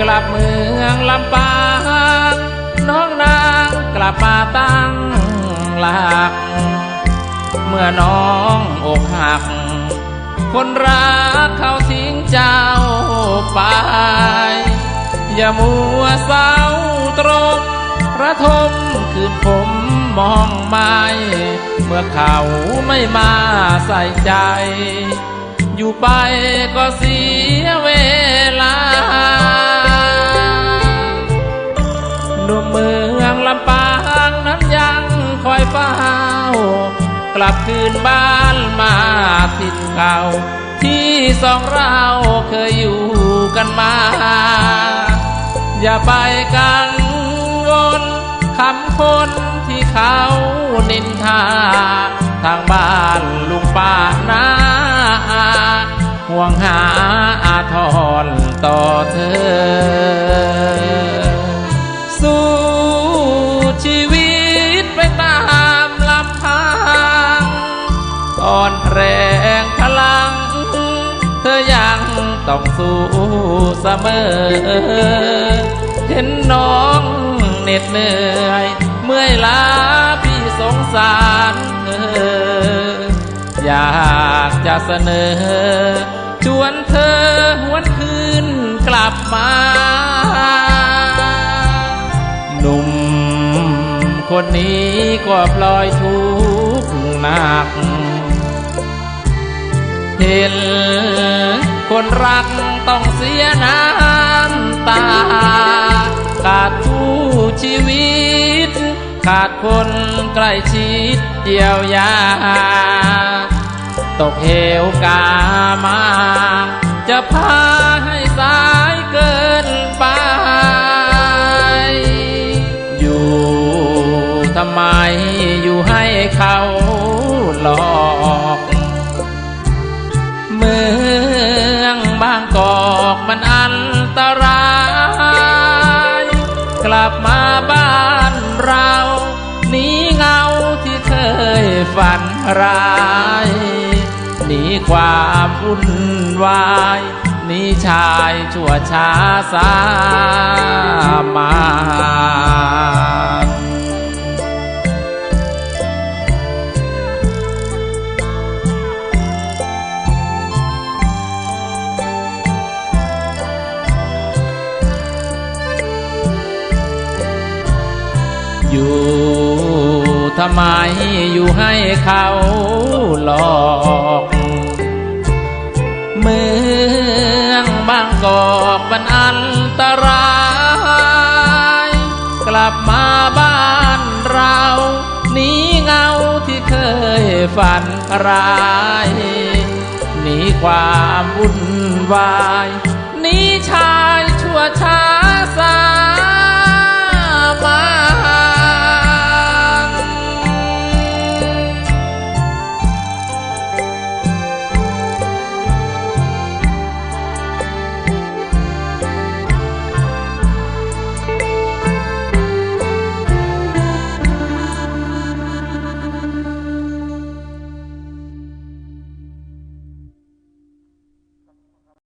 กลับเมืองลำปางน้องนางกลับมาตั้งหลัก เมื่อน้องอกหัก คนรักเขาทิ้งเจ้าไป อย่ามัวเศร้าตรมระทมคืนผมมองไม่เมื่อเขาไม่มาใส่ใจ อยู่ไปก็เสียเวลา กลับคืนบ้านมาถิ่นเก่า ที่สองเราเคยอยู่กันมา อย่าไปกังวลคำคนที่เขานินทา ทางบ้านลุงป้านาอาห่วงหาอาทรต่อเธอ สู้ แรงพลัง เธอยังต้องสู้เสมอ เห็นน้องเหน็ดเหนื่อย เมื่อยล้าพี่สงสารเธอ อยากจะเสนอ ชวนเธอหวนคืนกลับมาหนุ่มคนนี้ก็ปล่อยทุกข์หนัก เห็นคนรักต้องเสียน้ำตา ขาดคู่ชีวิต ขาดคนใกล้ชิดเยียวยา ตกเหวกามา จะพาให้สา เมืองบางกอกมันอันตราย กลับมาบ้านเราหนีเงาที่เคยฝันร้ายหนีความวุ่นวายหนีชายชั่วช้าสามา อยู่ทำไมอยู่ให้เขาหลอก เมืองบางกอกมันอันตราย กลับมาบ้านเราหนีเงาที่เคยฝันร้ายหนีความวุ่นวายหนีชา